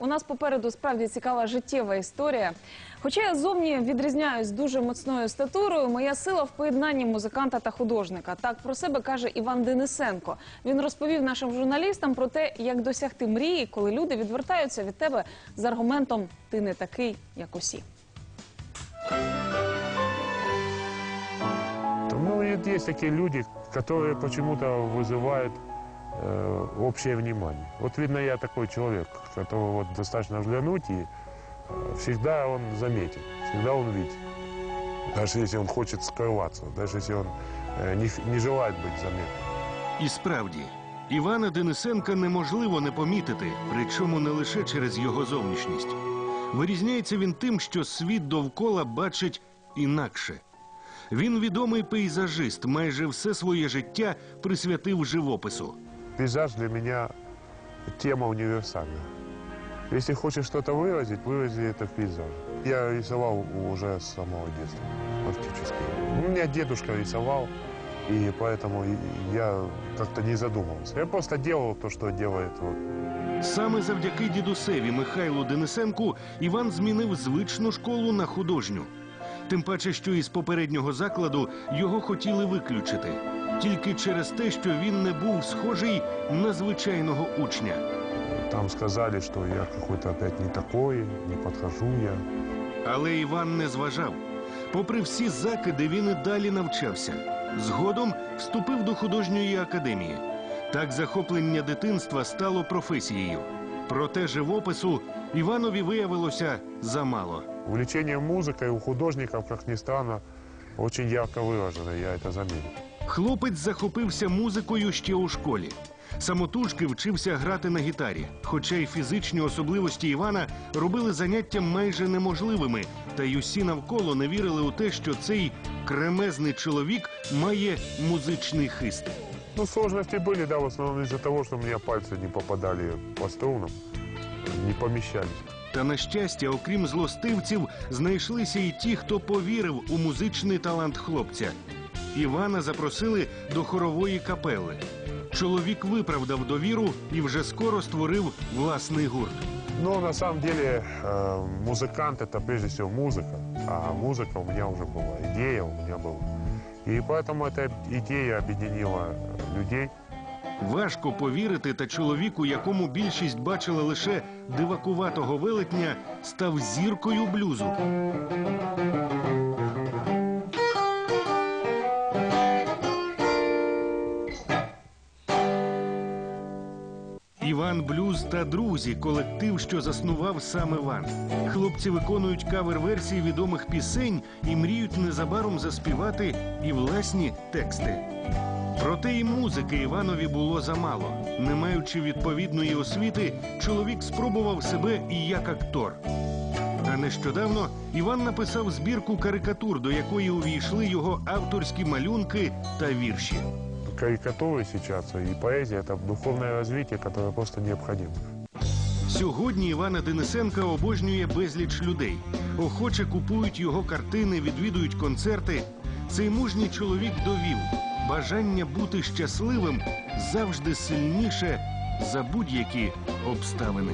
У нас попереду справді цікава життєва історія. Хоча я зовні відрізняюсь дуже моцною статурою, моя сила в поєднанні музиканта та художника. Так про себе каже Іван Денисенко. Він розповів нашим журналістам про те, як досягти мрії, коли люди відвертаються від тебе з аргументом Ти не такий, як усі. Ну, и есть такие люди, которые почему-то вызывают э, общее внимание. Вот, видно, я такой человек, которого вот достаточно взглянуть, и э, всегда он заметен, всегда он видит. Даже если он хочет скрываться, даже если он э, не, не желает быть заметным. І справді, Івана Денисенка неможливо не помітити, причому не лише через його зовнішність. Вирізняється він тим, що світ довкола бачить інакше. Він відомий пейзажист, майже все своє життя присвятив живопису. Пейзаж для меня тема универсальная. Если хочешь что-то выразить, вырази это в пейзаже. Я рисовал уже с самого детства, фактически. У меня дедушка рисовал, и поэтому и- я как-то не задумывался. Я просто делал то, что делает вот Саме завдяки дідусеві Михайлу Денисенку Іван змінив звичну школу на художню. Тим паче, що із попереднього закладу його хотіли виключити тільки через те, що він не був схожий на звичайного учня. Там сказали, что я какой-то опять не такой, не подхожу я. Але Іван не зважав. Попри всі закиди, він і далі навчався. Згодом вступив до художньої академії. Так захоплення дитинства стало професією. Проте живопису Іванові виявилося замало. Увлечение музыкой у художников, как ни странно, очень ярко выражено, я это заметил. Хлопець захопився музикою ще у школі. Самотужки вчився грати на гітарі, хоча й фізичні особливості Івана робили заняття майже неможливими, та й усі навколо не вірили у те, що цей кремезний чоловік має музичний хист. Ну, сложности были, да, в основном из-за того, что у меня пальцы не попадали по струнам, не помещались. Та на щастя, окрім злостивців, знайшлися і ті, хто повірив у музичний талант хлопця. Івана запросили до хорової капели. Чоловік виправдав довіру і вже скоро створив власний гурт. Но на самом деле э, музыкант это прежде всего музыка, а музыка у меня уже была, идея у меня была. И поэтому эта идея объединила э, людей. Важко повірити, та чоловіку, якому більшість бачила лише дивакуватого велетня, став зіркою блюзу. Іван Блюз та друзі колектив, що заснував сам Іван. Хлопці виконують кавер-версії відомих пісень і мріють незабаром заспівати і власні тексти. Проте і музики Іванові було замало. Не маючи відповідної освіти, чоловік спробував себе і як актор. А нещодавно Іван написав збірку карикатур, до якої увійшли його авторські малюнки та вірші Карикатуры сейчас и поэзия это духовное развитие, которое просто необходимо. Сьогодні Івана Денисенка обожнює безліч людей. Охоче купують його картини, відвідують концерти. Цей мужній чоловік довів бажання бути щасливим завжди сильніше за будь-які обставини.